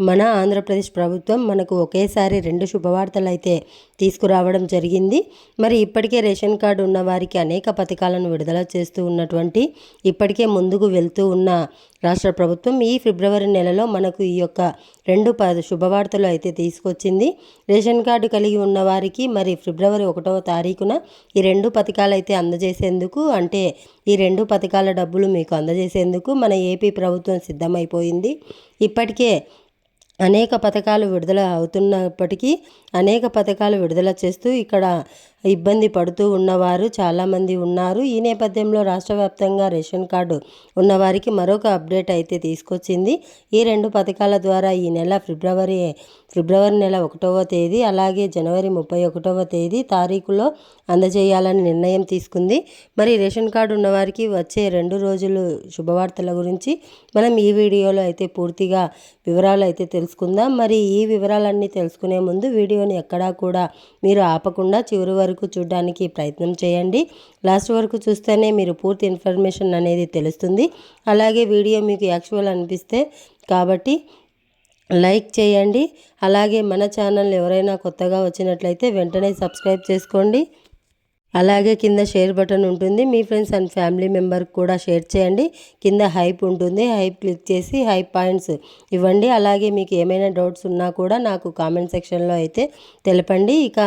మన ఆంధ్రప్రదేశ్ ప్రభుత్వం మనకు ఒకేసారి రెండు శుభవార్తలు అయితే తీసుకురావడం జరిగింది. మరి ఇప్పటికే రేషన్ కార్డు ఉన్న వారికి అనేక పథకాలను విడుదల చేస్తూ ఉన్నటువంటి ఇప్పటికే ముందుకు వెళ్తూ ఉన్న రాష్ట్ర ప్రభుత్వం ఈ ఫిబ్రవరి నెలలో మనకు ఈ యొక్క రెండు ప శుభవార్తలు అయితే తీసుకొచ్చింది. రేషన్ కార్డు కలిగి ఉన్న వారికి మరి ఫిబ్రవరి ఒకటవ తారీఖున ఈ రెండు పథకాలు అయితే అందజేసేందుకు అంటే ఈ రెండు పథకాల డబ్బులు మీకు అందజేసేందుకు మన ఏపీ ప్రభుత్వం సిద్ధమైపోయింది. ఇప్పటికే అనేక పథకాలు విడుదల అవుతున్నప్పటికీ అనేక పథకాలు విడుదల చేస్తూ ఇక్కడ ఇబ్బంది పడుతూ ఉన్నవారు చాలామంది ఉన్నారు. ఈ నేపథ్యంలో రాష్ట్ర వ్యాప్తంగా రేషన్ కార్డు ఉన్నవారికి మరొక అప్డేట్ అయితే తీసుకొచ్చింది. ఈ రెండు పథకాల ద్వారా ఈ నెల ఫిబ్రవరి ఫిబ్రవరి నెల ఒకటవ తేదీ అలాగే జనవరి ముప్పై ఒకటవ తేదీ తారీఖులో అందజేయాలని నిర్ణయం తీసుకుంది. మరి రేషన్ కార్డు ఉన్నవారికి వచ్చే రెండు రోజులు శుభవార్తల గురించి మనం ఈ వీడియోలో అయితే పూర్తిగా వివరాలు అయితే తెలుసుకుందాం. మరి ఈ వివరాలన్నీ తెలుసుకునే ముందు వీడియోని ఎక్కడా కూడా మీరు ఆపకుండా చివరి వరకు చూడడానికి ప్రయత్నం చేయండి. లాస్ట్ వరకు చూస్తేనే మీరు పూర్తి ఇన్ఫర్మేషన్ అనేది తెలుస్తుంది. అలాగే వీడియో మీకు యాక్చువల్ అనిపిస్తే కాబట్టి లైక్ చేయండి. అలాగే మన ఛానల్ ఎవరైనా కొత్తగా వచ్చినట్లయితే వెంటనే సబ్స్క్రైబ్ చేసుకోండి. అలాగే కింద షేర్ బటన్ ఉంటుంది. మీ ఫ్రెండ్స్ అండ్ ఫ్యామిలీ మెంబర్కి కూడా షేర్ చేయండి. కింద హైప్ ఉంటుంది. హైప్ క్లిక్ చేసి హైప్ పాయింట్స్ ఇవ్వండి. అలాగే మీకు ఏమైనా డౌట్స్ ఉన్నా కూడా నాకు కామెంట్ సెక్షన్లో అయితే తెలపండి. ఇక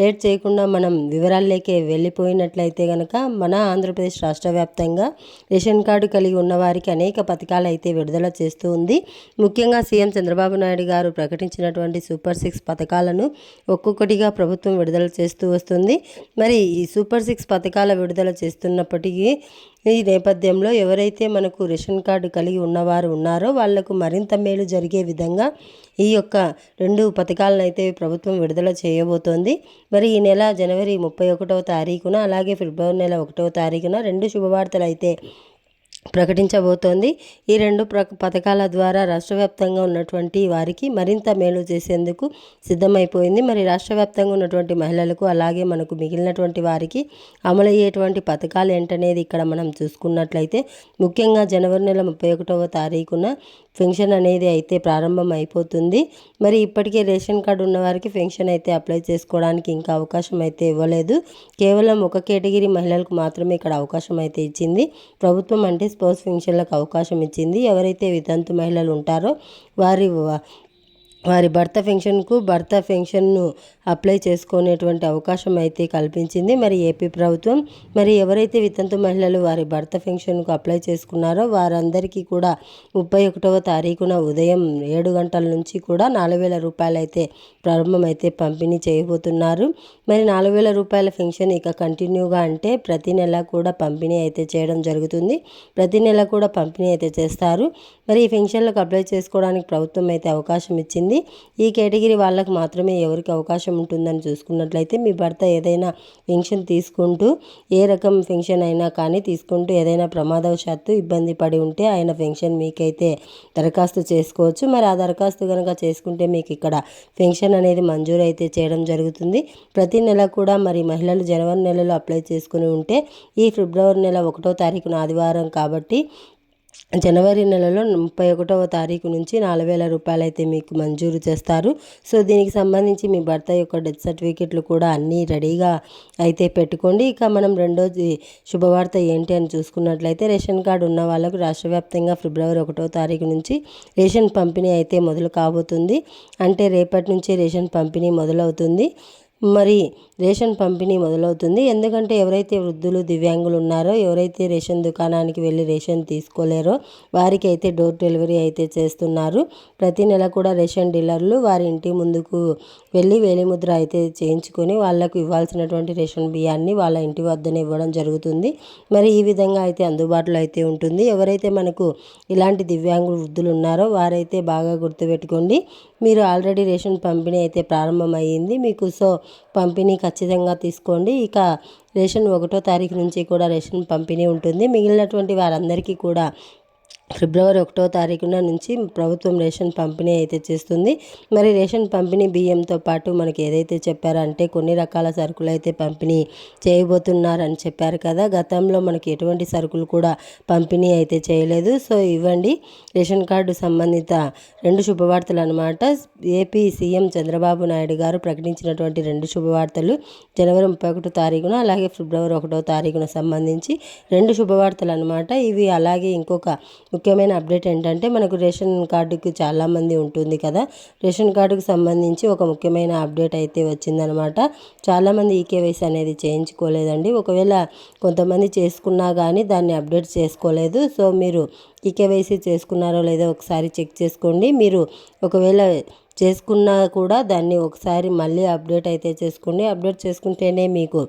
లేట్ చేయకుండా మనం వివరాల్లోకి వెళ్ళిపోయినట్లయితే కనుక మన ఆంధ్రప్రదేశ్ రాష్ట్ర వ్యాప్తంగా రేషన్ కార్డు కలిగి ఉన్న వారికి అనేక పథకాలు అయితే విడుదల చేస్తూ ఉంది. ముఖ్యంగా సీఎం చంద్రబాబు నాయుడు గారు ప్రకటించినటువంటి సూపర్ సిక్స్ పథకాలను ఒక్కొక్కటిగా ప్రభుత్వం విడుదల చేస్తూ వస్తుంది. మరి ఈ సూపర్ సిక్స్ పథకాల విడుదల చేస్తున్నప్పటికీ ఈ నేపథ్యంలో ఎవరైతే మనకు రేషన్ కార్డు కలిగి ఉన్నవారు ఉన్నారో వాళ్ళకు మరింత మేలు జరిగే విధంగా ఈ యొక్క రెండు పథకాలను అయితే ప్రభుత్వం విడుదల చేయబోతోంది. మరి ఈ నెల జనవరి ముప్పై ఒకటవ తారీఖున అలాగే ఫిబ్రవరి నెల ఒకటవ తారీఖున రెండు శుభవార్తలు అయితే ప్రకటించబోతోంది. ఈ రెండు ప్ర పథకాల ద్వారా రాష్ట్ర వ్యాప్తంగా ఉన్నటువంటి వారికి మరింత మేలు చేసేందుకు సిద్ధమైపోయింది. మరి రాష్ట్ర వ్యాప్తంగా ఉన్నటువంటి మహిళలకు అలాగే మనకు మిగిలినటువంటి వారికి అమలయ్యేటువంటి పథకాలు ఏంటనేది ఇక్కడ మనం చూసుకున్నట్లయితే ముఖ్యంగా జనవరి నెల ముప్పై ఒకటవ తారీఖున పెన్షన్ అనేది అయితే ప్రారంభం అయిపోతుంది. మరి ఇప్పటికే రేషన్ కార్డు ఉన్న వారికి పెన్షన్ అయితే అప్లై చేసుకోవడానికి ఇంకా అవకాశం అయితే ఇవ్వలేదు. కేవలం ఒక కేటగిరీ మహిళలకు మాత్రమే ఇక్కడ అవకాశం అయితే ఇచ్చింది. ప్రభుత్వం అంటే స్పోర్ట్స్ ఫంక్షన్లకు అవకాశం ఇచ్చింది. ఎవరైతే వితంతు మహిళలు ఉంటారో వారి వారి భర్త పెన్షన్కు భర్త పెన్షన్ను అప్లై చేసుకునేటువంటి అవకాశం అయితే కల్పించింది. మరి ఏపీ ప్రభుత్వం మరి ఎవరైతే వితంతు మహిళలు వారి భర్త పెన్షన్కు అప్లై చేసుకున్నారో వారందరికీ కూడా ముప్పై ఒకటవ తారీఖున ఉదయం ఏడు గంటల నుంచి కూడా నాలుగు వేల రూపాయలు అయితే ప్రారంభమైతే పంపిణీ చేయబోతున్నారు. మరి నాలుగు వేల రూపాయల పెన్షన్ ఇక కంటిన్యూగా అంటే ప్రతి నెల కూడా పంపిణీ అయితే చేయడం జరుగుతుంది. ప్రతి నెల కూడా పంపిణీ అయితే చేస్తారు. మరి ఈ పెన్షన్లకు అప్లై చేసుకోవడానికి ప్రభుత్వం అయితే అవకాశం ఇచ్చింది. ఈ కేటగిరీ వాళ్ళకు మాత్రమే ఎవరికి అవకాశం ఉంటుందని చూసుకున్నట్లయితే మీ భర్త ఏదైనా పెన్షన్ తీసుకుంటూ ఏ రకం పెన్షన్ అయినా కానీ తీసుకుంటూ ఏదైనా ప్రమాదవశాత్తు ఇబ్బంది పడి ఉంటే ఆయన పెన్షన్ మీకైతే దరఖాస్తు చేసుకోవచ్చు. మరి ఆ దరఖాస్తు కనుక చేసుకుంటే మీకు ఇక్కడ పెన్షన్ అనేది మంజూరు అయితే చేయడం జరుగుతుంది. ప్రతి నెల కూడా మరి మహిళలు జనవరి నెలలో అప్లై చేసుకుని ఉంటే ఈ ఫిబ్రవరి నెల ఒకటో తారీఖున ఆదివారం కాబట్టి జనవరి నెలలో ముప్పై ఒకటవ తారీఖు నుంచి నాలుగు వేల రూపాయలు అయితే మీకు మంజూరు చేస్తారు. సో దీనికి సంబంధించి మీ భర్త యొక్క డెత్ సర్టిఫికెట్లు కూడా అన్నీ రెడీగా అయితే పెట్టుకోండి. ఇక మనం రెండోది శుభవార్త ఏంటి అని చూసుకున్నట్లయితే రేషన్ కార్డు ఉన్న వాళ్ళకు రాష్ట్ర వ్యాప్తంగా ఫిబ్రవరి ఒకటో తారీఖు నుంచి రేషన్ పంపిణీ అయితే మొదలు కాబోతుంది. అంటే రేపటి నుంచి రేషన్ పంపిణీ మొదలవుతుంది. మరి రేషన్ పంపిణీ మొదలవుతుంది. ఎందుకంటే ఎవరైతే వృద్ధులు దివ్యాంగులు ఉన్నారో ఎవరైతే రేషన్ దుకాణానికి వెళ్ళి రేషన్ తీసుకోలేరో వారికి అయితే డోర్ డెలివరీ అయితే చేస్తున్నారు. ప్రతి నెల కూడా రేషన్ డీలర్లు వారి ఇంటి ముందుకు వెళ్ళి వేలిముద్ర అయితే చేయించుకొని వాళ్ళకు ఇవ్వాల్సినటువంటి రేషన్ బియ్యాన్ని వాళ్ళ ఇంటి వద్దనే ఇవ్వడం జరుగుతుంది. మరి ఈ విధంగా అయితే అందుబాటులో అయితే ఉంటుంది. ఎవరైతే మనకు ఇలాంటి దివ్యాంగులు వృద్ధులు ఉన్నారో వారైతే బాగా గుర్తుపెట్టుకోండి. మీరు ఆల్రెడీ రేషన్ పంపిణీ అయితే ప్రారంభమయ్యింది. మీకు సో పంపిణీ ఖచ్చితంగా తీసుకోండి. ఇక రేషన్ ఒకటో తారీఖు నుంచి కూడా రేషన్ పంపిణీ ఉంటుంది. మిగిలినటువంటి వారందరికీ కూడా ఫిబ్రవరి ఒకటో తారీఖున నుంచి ప్రభుత్వం రేషన్ పంపిణీ అయితే చేస్తుంది. మరి రేషన్ పంపిణీ బియ్యంతో పాటు మనకి ఏదైతే చెప్పారో అంటే కొన్ని రకాల సరుకులు అయితే పంపిణీ చేయబోతున్నారని చెప్పారు కదా. గతంలో మనకి ఎటువంటి సరుకులు కూడా పంపిణీ అయితే చేయలేదు. సో ఇవ్వండి. రేషన్ కార్డు సంబంధిత రెండు శుభవార్తలు అనమాట ఏపీ సీఎం చంద్రబాబు నాయుడు గారు ప్రకటించినటువంటి రెండు శుభవార్తలు జనవరి ముప్పై ఒకటో తారీఖున అలాగే ఫిబ్రవరి ఒకటో తారీఖున సంబంధించి రెండు శుభవార్తలు అనమాట ఇవి అలాగే ఇంకొక ముఖ్యమైన అప్డేట్ ఏంటంటే మనకు రేషన్ కార్డుకి చాలామంది ఉంటుంది కదా. రేషన్ కార్డుకు సంబంధించి ఒక ముఖ్యమైన అప్డేట్ అయితే వచ్చిందనమాట. చాలామంది ఈకేవైసీ అనేది చేయించుకోలేదండి. ఒకవేళ కొంతమంది చేసుకున్నా కానీ దాన్ని అప్డేట్ చేసుకోలేదు. సో మీరు ఈకేవైసీ చేసుకున్నారో లేదో ఒకసారి చెక్ చేసుకోండి. మీరు ఒకవేళ చేసుకున్నా కూడా దాన్ని ఒకసారి మళ్ళీ అప్డేట్ అయితే చేసుకోండి. అప్డేట్ చేసుకుంటేనే మీకు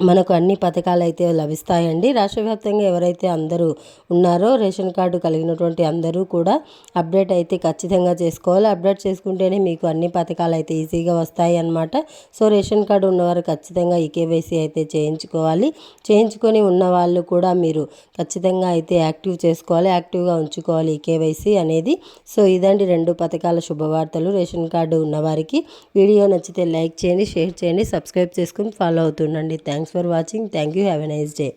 మనకు అన్ని పథకాలు అయితే లభిస్తాయండి. రాష్ట్ర వ్యాప్తంగా ఎవరైతే అందరూ ఉన్నారో రేషన్ కార్డు కలిగినటువంటి అందరూ కూడా అప్డేట్ అయితే ఖచ్చితంగా చేసుకోవాలి. అప్డేట్ చేసుకుంటేనే మీకు అన్ని పథకాలు అయితే ఈజీగా వస్తాయి అన్నమాట సో రేషన్ కార్డు ఉన్నవారు ఖచ్చితంగా ఈ కేవైసీ అయితే చేయించుకోవాలి. చేయించుకొని ఉన్న వాళ్ళు కూడా మీరు ఖచ్చితంగా అయితే యాక్టివ్ చేసుకోవాలి. యాక్టివ్గా ఉంచుకోవాలి ఈ కేవైసీ అనేది. సో ఇదండి రెండు పథకాల శుభవార్తలు. రేషన్ కార్డు ఉన్నవారికి వీడియో నచ్చితే లైక్ చేయండి షేర్ చేయండి సబ్స్క్రైబ్ చేసుకుని follow అవుతుండండి. Thanks Thanks for watching. Thank you. Have a nice day.